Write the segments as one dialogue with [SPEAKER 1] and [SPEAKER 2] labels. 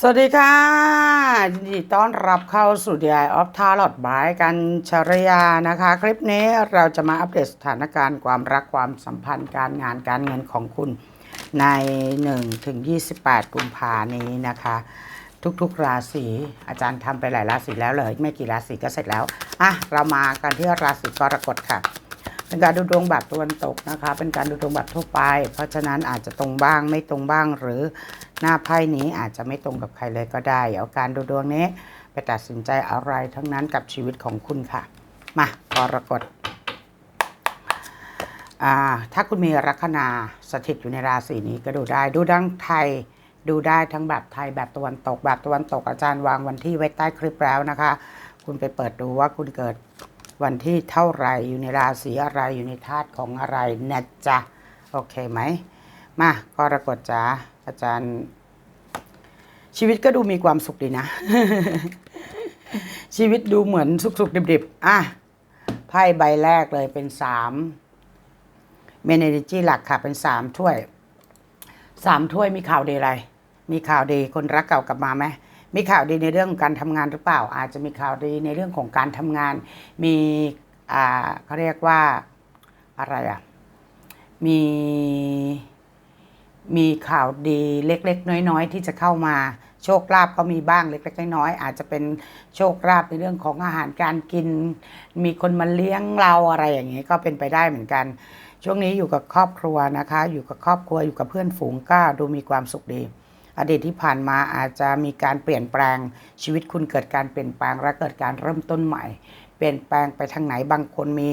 [SPEAKER 1] สวัสดีค่ะยินดีต้อนรับเข้าสู่ DI of Tarot บายกันชรยานะคะ คลิปนี้เราจะมาอัปเดตสถานการณ์ความรักความสัมพันธ์การงานการเงินของคุณใน1ถึง28 กุมภานี้นะคะ ทุกๆราศีอาจารย์ทำไปหลายราศีแล้วเลย ไม่กี่ราศีก็เสร็จแล้วอะเรามากันที่ราศีกรกฎค่ะ เป็นการดูดวงแบบตะวันตกนะคะ เป็นการดูดวงแบบทั่วไป เพราะฉะนั้นอาจจะตรงบ้างไม่ตรงบ้าง หรือหน้าไพ่นี้อาจจะไม่ตรงกับใครเลยก็ได้เอาการดูดวงนี้ไปตัดสินใจอะไรทั้งนั้นกับชีวิตของคุณค่ะ มากรกฎถ้าคุณมีลัคนาสถิตอยู่ในราศีนี้ก็ดูได้ดูทั้งไทยดูได้ทั้งแบบไทยแบบตะวันตกแบบตะวันตกอาจารย์วางวันที่ไว้ใต้คลิปแล้วนะคะ คุณไปเปิดดูว่าคุณเกิด วันที่เท่าไหร่อยู่ในราศีอะไรอยู่ในธาตุของอะไรนะจ๊ะโอเคไหมมากรกฎจ๋าอาจารย์ ชีวิตก็ดูมีความสุขดีนะ ชีวิตดูเหมือนสุขๆดิบๆอะไพ่ใบแรกเลยเป็นสามเมนเนจีหลักค่ะ เป็นสามถ้วยสามถ้วยมีข่าวดีอะไร มีข่าวดีคนรักเก่ากลับมาไหม มีข่าวดีในเรื่องของการทำงานหรือเปล่า อาจจะมีข่าวดีในเรื่องของการทำงาน มีอ่าเขาเรียกว่าอะไรอะมีมีข่าวดีเล็ก ๆ น้อย ๆ ที่จะเข้ามาโชคลาภก็มีบ้างเล็กๆน้อยๆอาจจะเป็นโชคลาภในเรื่องของอาหารการกิน มีคนมาเลี้ยงเราอะไรอย่างนี้ก็เป็นไปได้เหมือนกัน ช่วงนี้อยู่กับครอบครัวนะคะ อยู่กับครอบครัวอยู่กับเพื่อนฝูงก็ดูมีความสุขดี อดีตที่ผ่านมาอาจจะมีการเปลี่ยนแปลงชีวิตคุณเกิดการเปลี่ยนแปลงและเกิดการเริ่มต้นใหม่ เปลี่ยนแปลงไปทางไหนบางคนมี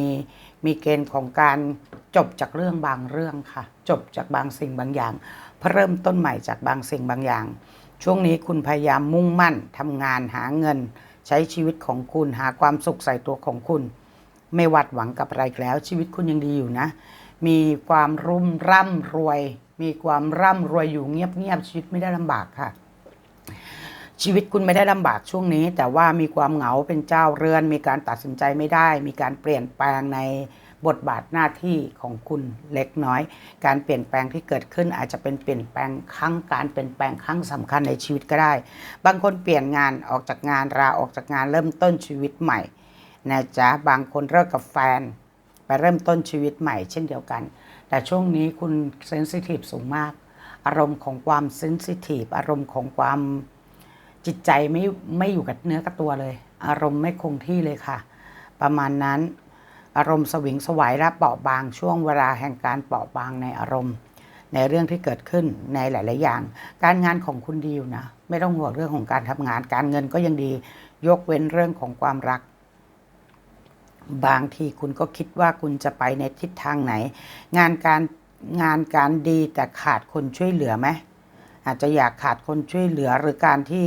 [SPEAKER 1] มีเกณฑ์ของการจบจากเรื่องบางเรื่องค่ะ จบจากบางสิ่งบางอย่างเพื่อเริ่มต้นใหม่จากบางสิ่งบางอย่าง ช่วงนี้คุณพยายามมุ่งมั่นทำงานหาเงิน ใช้ชีวิตของคุณหาความสุขใส่ตัวของคุณ ไม่หวัดหวังกับอะไรแล้ว ชีวิตคุณยังดีอยู่นะ มีความรุ่มร่ำรวย มีความร่ำรวยอยู่เงียบๆชีวิตไม่ได้ลำบากค่ะ ชีวิตคุณไม่ได้ลำบากช่วงนี้ แต่ว่ามีความเหงาเป็นเจ้าเรือน มีการตัดสินใจไม่ได้ มีการเปลี่ยนแปลงในบทบาทหน้าที่ของคุณเล็กน้อย การเปลี่ยนแปลงที่เกิดขึ้นอาจจะเป็นเปลี่ยนแปลงครั้งการเปลี่ยนแปลงครั้งสำคัญในชีวิตก็ได้ บางคนเปลี่ยนงานออกจากงานลาออกจากงานเริ่มต้นชีวิตใหม่นะจ๊ะบางคนเลิกกับแฟน ไปเริ่มต้นชีวิตใหม่ เช่นเดียวกัน แต่ช่วงนี้คุณเซนซิทีฟสูงมาก อารมณ์ของความเซนซิทีฟอารมณ์ของความจิตใจไม่ไม่อยู่กับเนื้อกับตัวเลย อารมณ์ไม่คงที่เลยค่ะ ประมาณนั้น อารมณ์สวิงสวายและเปราะบางช่วงเวลาแห่งการเปราะบางในอารมณ์ ในเรื่องที่เกิดขึ้นในหลาย ๆ อย่าง การงานของคุณดีอยู่นะ ไม่ต้องห่วงเรื่องของการทำงาน การเงินก็ยังดี ยกเว้นเรื่องของความรัก บางทีคุณก็คิดว่าคุณจะไปในทิศทางไหน งานการงานการดีแต่ขาดคนช่วยเหลือไหมอาจจะอยากขาดคนช่วยเหลือหรือการที่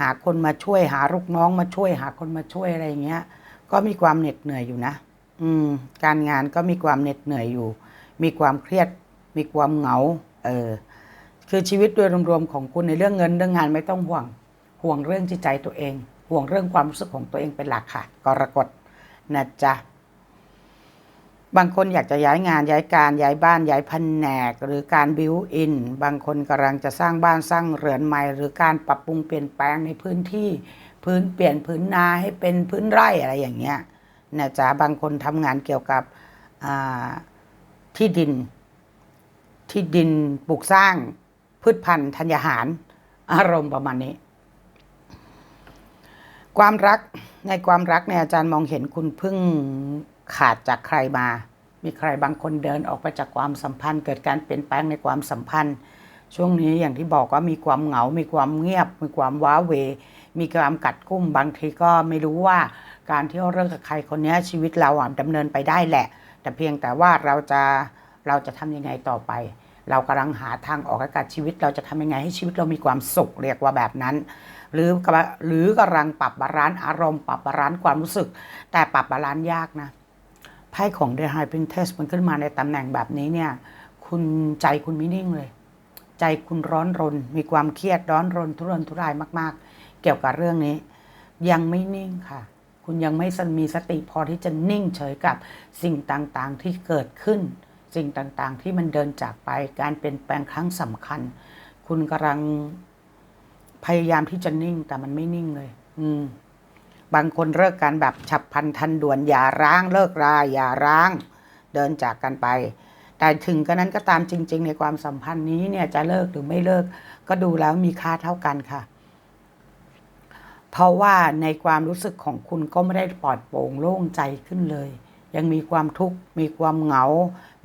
[SPEAKER 1] หาคนมาช่วยหาลูกน้องมาช่วย หาคนมาช่วยอะไรอย่างเงี้ย ก็มีความเหน็ดเหนื่อยอยู่นะ อืม การงานก็มีความเหน็ดเหนื่อยอยู่ มีความเครียด มีความเหงา เออ คือชีวิตโดยรวมๆของคุณในเรื่องเงินเรื่องงานไม่ต้องห่วง ห่วงเรื่องจิตใจตัวเอง ห่วงเรื่องความรู้สึกของตัวเองเป็นหลักค่ะกรกฎ นะจ๊ะ บางคนอยากจะย้ายงานย้ายการย้ายบ้านย้ายแผนก หรือการบิวอิน บางคนกำลังจะสร้างบ้านสร้างเรือนใหม่ หรือการปรับปรุงเปลี่ยนแปลงในพื้นที่ พื้นเปลี่ยนพื้นนาให้เป็นพื้นไร่อะไรอย่างเงี้ยนะจ๊ะบางคนทำงานเกี่ยวกับที่ดิน ที่ดินปลูกสร้างพืชพันธุ์ธัญญาหาร อารมณ์ประมาณนี้ ความรักในความรักเนี่ยอาจารย์มองเห็นคุณเพิ่งขาดจากใครมา มีใครบางคนเดินออกไปจากความสัมพันธ์ เกิดการเปลี่ยนแปลงในความสัมพันธ์ ช่วงนี้อย่างที่บอกว่ามีความเหงา มีความเงียบ มีความว้าเว มีความกัดกุ้มบางทีก็ไม่รู้ว่า การที่เราเลิกกับใครคนนี้ชีวิตเราอะดำเนินไปได้แหละ แต่เพียงแต่ว่าเราจะเราจะทำยังไงต่อไป เรากำลังหาทางออกให้กับชีวิต เราจะทำยังไงให้ชีวิตเรามีความสุขเรียกว่าแบบนั้น หรือกำลังหรือกำลังปรับบาลานซ์อารมณ์ปรับบาลานซ์ความรู้สึก แต่ปรับบาลานซ์ยากนะไพ่ของ The High Princess มันขึ้นมาในตำแหน่งแบบนี้เนี่ย คุณใจคุณไม่นิ่งเลย ใจคุณร้อนรน มีความเครียดร้อนรนทุรนทุรายมาก ๆ เกี่ยวกับเรื่องนี้ ยังไม่นิ่งค่ะ คุณยังไม่มีสติพอที่จะนิ่งเฉยกับสิ่งต่างๆที่เกิดขึ้น สิ่งต่างๆที่มันเดินจากไป การเปลี่ยนแปลงครั้งสำคัญ คุณกำลัง พยายามที่จะนิ่งแต่มันไม่นิ่งเลย อืม บางคนเลิกกันแบบฉับพลันทันด่วนอย่าร้างเลิกราอย่าร้าง เดินจากกันไป แต่ถึงกระนั้นก็ตามจริง ๆ ในความสัมพันธ์นี้เนี่ยจะเลิกหรือไม่เลิก ก็ดูแล้วมีค่าเท่ากันค่ะ เพราะว่าในความรู้สึกของคุณก็ไม่ได้ปลอดโปร่งโล่งใจขึ้นเลย ยังมีความทุกข์มีความเหงา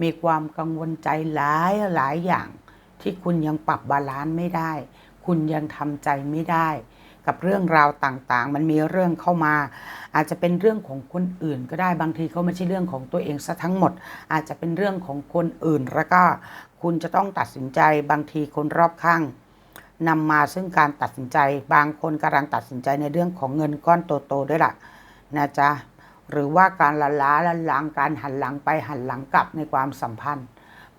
[SPEAKER 1] มีความกังวลใจหลายหลายอย่างที่คุณยังปรับบาลานซ์ไม่ได้ คุณยังทำใจไม่ได้ กับเรื่องราวต่างๆ มันมีเรื่องเข้ามา อาจจะเป็นเรื่องของคนอื่นก็ได้บางทีเขาไม่ใช่เรื่องของตัวเองซะทั้งหมด อาจจะเป็นเรื่องของคนอื่นแล้วก็คุณจะต้องตัดสินใจบางทีคนรอบข้างนำมาซึ่งการตัดสินใจ บางคนกำลังตัดสินใจในเรื่องของเงินก้อนโตๆด้วยล่ะนะจ๊ะหรือว่าการละล้าละล้างการหันหลังไปหันหลังกลับในความสัมพันธ์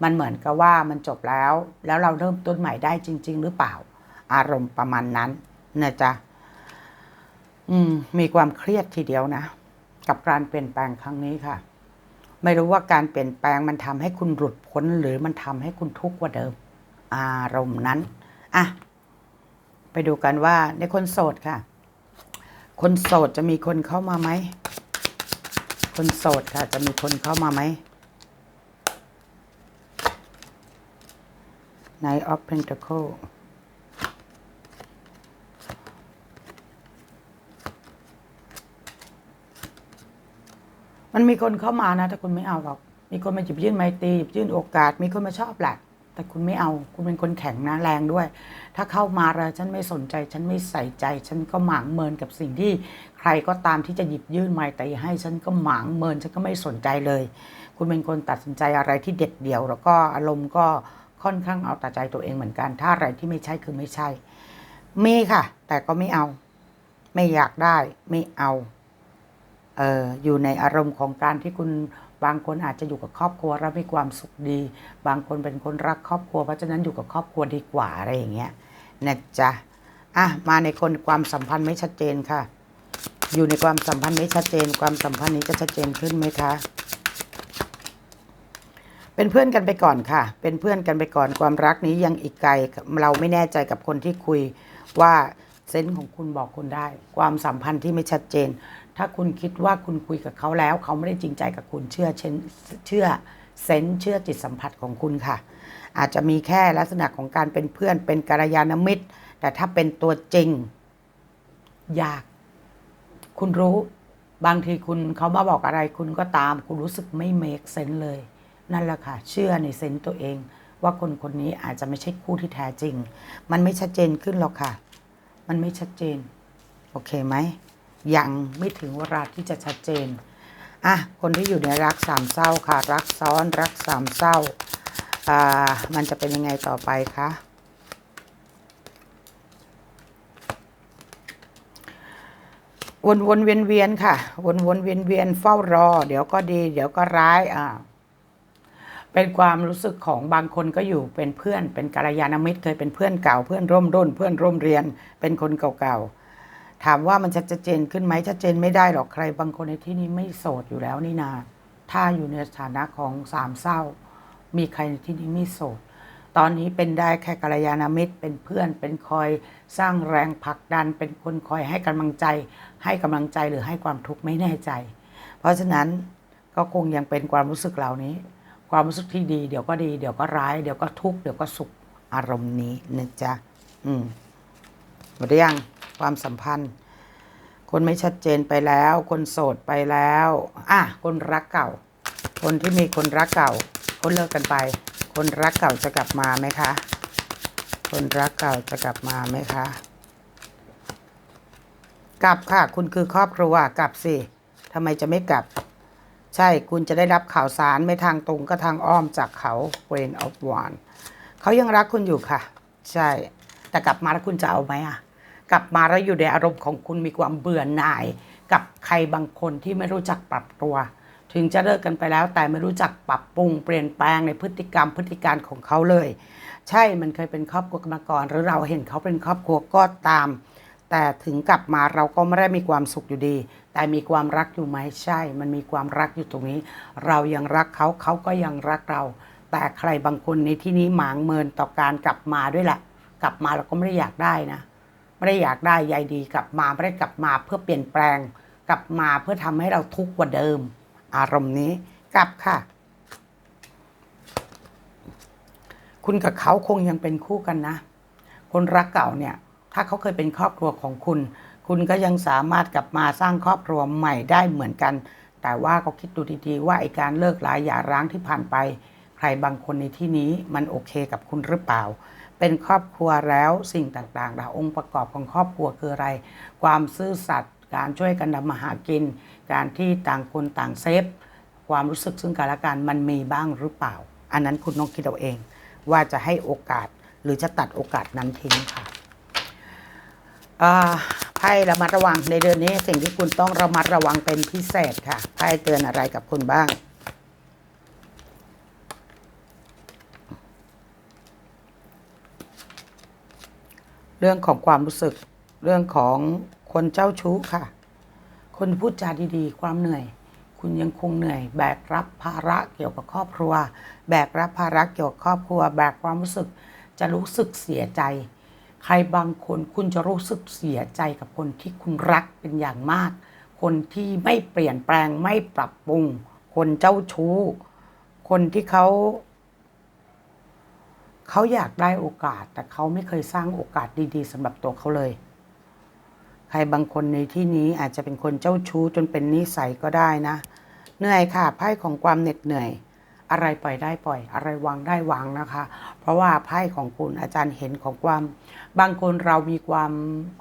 [SPEAKER 1] มันเหมือนกับว่ามันจบแล้ว แล้วเราเริ่มต้นใหม่ได้จริง ๆ หรือเปล่า อารมณ์ประมาณนั้นนะจ๊ะอืม มีความเครียดทีเดียวนะ กับการเปลี่ยนแปลงครั้งนี้ค่ะ ไม่รู้ว่าการเปลี่ยนแปลงมันทำให้คุณหลุดพ้น หรือมันทำให้คุณทุกข์กว่าเดิม อารมณ์นั้นอะไปดูกันว่าในคนโสดค่ะ คนโสดจะมีคนเข้ามาไหม คนโสดค่ะ จะมีคนเข้ามาไหม Knight of Pentacle มันมีคนเข้ามานะ แต่คุณไม่เอาหรอก มีคนมาหยิบยื่นไมตรีหยิบยื่นโอกาส มีคนมาชอบแหละ แต่คุณไม่เอา คุณเป็นคนแข็งนะแรงด้วย ถ้าเข้ามาแล้วฉันไม่สนใจ ฉันไม่ใส่ใจ ฉันก็หมางเมินกับสิ่งที่ใครก็ตามที่จะหยิบยื่นไมตรีให้ ฉันก็หมางเมิน ฉันก็ไม่สนใจเลย คุณเป็นคนตัดสินใจอะไรที่เด็ดเดี่ยว แล้วก็อารมณ์ก็ค่อนข้างเอาแต่ใจตัวเองเหมือนกัน ถ้าอะไรที่ไม่ใช่คือไม่ใช่ มีค่ะ แต่ก็ไม่เอา ไม่อยากได้ ไม่เอา อออยู่ในอารมณ์ของการที่คุณบางคนอาจจะอยู่กับครอบครัวแล้วมีความสุขดี บางคนเป็นคนรักครอบครัว เพราะฉะนั้นอยู่กับครอบครัวดีกว่าอะไรอย่างเงี้ยนะจ๊ะอะมาในคนความสัมพันธ์ไม่ชัดเจนค่ะ อยู่ในความสัมพันธ์ไม่ชัดเจน ความสัมพันธ์นี้จะชัดเจนขึ้นไหมคะ เป็นเพื่อนกันไปก่อนค่ะ เป็นเพื่อนกันไปก่อนความรักนี้ยังอีกไกลเราไม่แน่ใจกับคนที่คุยว่าเซนส์ของคุณบอกคุณได้ ความสัมพันธ์ที่ไม่ชัดเจนถ้าคุณคิดว่าคุณคุยกับเขาแล้ว เขาไม่ได้จริงใจกับคุณเชื่อเช่นเชื่อเซนเชื่อจิตสัมผัสของคุณค่ะ อาจจะมีแค่ลักษณะของการเป็นเพื่อนเป็นกัลยาณมิตร แต่ถ้าเป็นตัวจริงยาก คุณรู้ บางทีคุณเขามาบอกอะไรคุณก็ตาม คุณรู้สึกไม่เมคเซนเลย นั่นแหละค่ะ เชื่อในเซนต์ตัวเอง ว่าคนคนนี้อาจจะไม่ใช่คู่ที่แท้จริง มันไม่ชัดเจนขึ้นหรอกค่ะ มันไม่ชัดเจน โอเคไหม ยังไม่ถึงเวลาที่จะชัดเจน อะ คนที่อยู่ในรักสามเศร้าค่ะ รักซ้อนรักสามเศร้า อ่า มันจะเป็นยังไงต่อไปคะวนวนเวียนเวียนๆค่ะ วนวนเวียนเวียนเฝ้ารอ เดี๋ยวก็ดี เดี๋ยวก็ร้ายอ่าเป็นความรู้สึกของบางคนก็อยู่เป็นเพื่อน เป็นกัลยาณมิตรเคยเป็นเพื่อนเก่าเพื่อนร่วมรุ่น เพื่อนร่วมเรียน เป็นคนเก่าๆ ถามว่ามันจะชัดเจนขึ้นไหมชัดเจนไม่ได้หรอกใคร บางคนในที่นี้ไม่โสดอยู่แล้วนี่นา ถ้าอยู่ในสถานะของสามเศร้า มีใครในที่นี้ไม่โสด ตอนนี้เป็นได้แค่กัลยาณมิตรเป็นเพื่อนเป็นคอยสร้างแรงผลักดัน เป็นคนคอยให้กำลังใจ ให้กำลังใจหรือให้ความทุกข์ไม่แน่ใจ เพราะฉะนั้นก็คงยังเป็นความรู้สึกเหล่านี้ ความรู้สึกที่ดีเดี๋ยวก็ดีเดี๋ยวก็ร้ายเดี๋ยวก็ทุกข์เดี๋ยวก็สุขอารมณ์นี้นะจ๊ะอืมหมดยัง ความสัมพันธ์ คนไม่ชัดเจนไปแล้ว คนโสดไปแล้วอะคนรักเก่า คนที่มีคนรักเก่า คนเลิกกันไป คนรักเก่าจะกลับมาไหมคะ คนรักเก่าจะกลับมาไหมคะกลับค่ะ คุณคือครอบครัวกลับสิทำไมจะไม่กลับ ใช่คุณจะได้รับข่าวสารไม่ทางตรงก็ทางอ้อมจากเขา Queen of w a n d เขายังรักคุณอยู่ค่ะ ใช่ แต่กลับมาแล้วคุณจะเอาไหมอะ กลับมาแล้วอยู่ในอารมณ์ของคุณมีความเบื่อหน่าย กับใครบางคนที่ไม่รู้จักปรับตัว ถึงจะเลิกกันไปแล้ว แต่ไม่รู้จักปรับปรุงเปลี่ยนแปลงในพฤติกรรมพฤติการของเขาเลย ใช่มันเคยเป็นครอบครัวกันมาก่อน หรือเราเห็นเขาเป็นครอบครัวก็ตาม แต่ถึงกลับมาเราก็ไม่ได้มีความสุขอยู่ดี แต่มีความรักอยู่ไหมใช่ มันมีความรักอยู่ตรงนี้ เรายังรักเขาเขาก็ยังรักเรา แต่ใครบางคนในที่นี้หมางเมินต่อการกลับมาด้วยแหละกลับมาเราก็ไม่ได้อยากได้นะ ไม่ได้อยากได้ใยดีกลับมาไม่ได้กลับมาเพื่อเปลี่ยนแปลง กลับมาเพื่อทำให้เราทุกข์กว่าเดิม อารมณ์นี้กลับค่ะ คุณกับเขาคงยังเป็นคู่กันนะ คนรักเก่าเนี่ย ถ้าเขาเคยเป็นครอบครัวของคุณ คุณก็ยังสามารถกลับมาสร้างครอบครัวใหม่ได้เหมือนกัน แต่ว่าก็คิดดูดีๆว่าไอการเลิกลาหย่าร้างที่ผ่านไป ใครบางคนในที่นี้มันโอเคกับคุณหรือเปล่า เป็นครอบครัวแล้วสิ่งต่างๆดาองค์ประกอบของครอบครัวคืออะไร ความซื่อสัตย์การช่วยกันทำมาหากิน การที่ต่างคนต่างเซฟ ความรู้สึกซึ่งกันและกันมันมีบ้างหรือเปล่า อันนั้นคุณต้องคิดเอาเอง ว่าจะให้โอกาสหรือจะตัดโอกาสนั้นทิ้งค่ะไพ่ระมัดระวังในเดือนนี้สิ่งที่คุณต้องระมัดระวังเป็นพิเศษค่ะไพ่เตือนอะไรกับคุณบ้าง เรื่องของความรู้สึก เรื่องของคนเจ้าชู้ค่ะ คนพูดจาดีๆ ความเหนื่อย คุณยังคงเหนื่อย แบกรับภาระเกี่ยวกับครอบครัว แบกรับภาระเกี่ยวกับครอบครัว แบกความรู้สึกจะรู้สึกเสียใจ ใครบางคนคุณจะรู้สึกเสียใจกับคนที่คุณรักเป็นอย่างมาก คนที่ไม่เปลี่ยนแปลงไม่ปรับปรุง คนเจ้าชู้ คนที่เขา เขาอยากได้โอกาส แต่เขาไม่เคยสร้างโอกาสดีๆสำหรับตัวเขาเลย ใครบางคนในที่นี้อาจจะเป็นคนเจ้าชู้จนเป็นนิสัยก็ได้นะ เหนื่อยค่ะไพ่ของความเหน็ดเหนื่อย อะไรปล่อยได้ปล่อย อะไรวางได้วางนะคะ เพราะว่าไพ่ของคุณอาจารย์เห็นของความ บางคนเรามีความ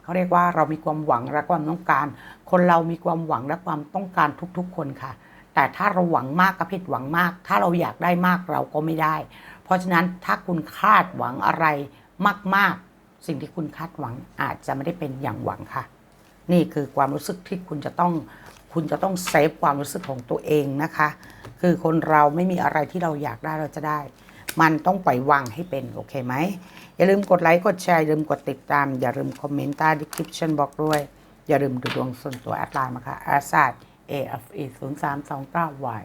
[SPEAKER 1] เขาเรียกว่าเรามีความหวังและความต้องการ คนเรามีความหวังและความต้องการทุกๆ คนค่ะแต่ถ้าเราหวังมากก็ผิดหวังมาก ถ้าเราอยากได้มากเราก็ไม่ได้ เพราะฉะนั้นถ้าคุณคาดหวังอะไรมาก ๆ สิ่งที่คุณคาดหวังอาจจะไม่ได้เป็นอย่างหวังค่ะ นี่คือความรู้สึกที่คุณจะต้องคุณจะต้องเซฟความรู้สึกของตัวเองนะคะ คือคนเราไม่มีอะไรที่เราอยากได้เราจะได้ มันต้องปล่อยวางให้เป็น โอเคไหม อย่าลืมกดไลค์ กดแชร์ อย่าลืมกดติดตาม อย่าลืมคอมเมนต์ใต้ description บอกด้วย อย่าลืมดูดวงส่วนตัวแอดไลน์มาค่ะ a s a d AFE 0 3 2 9 Y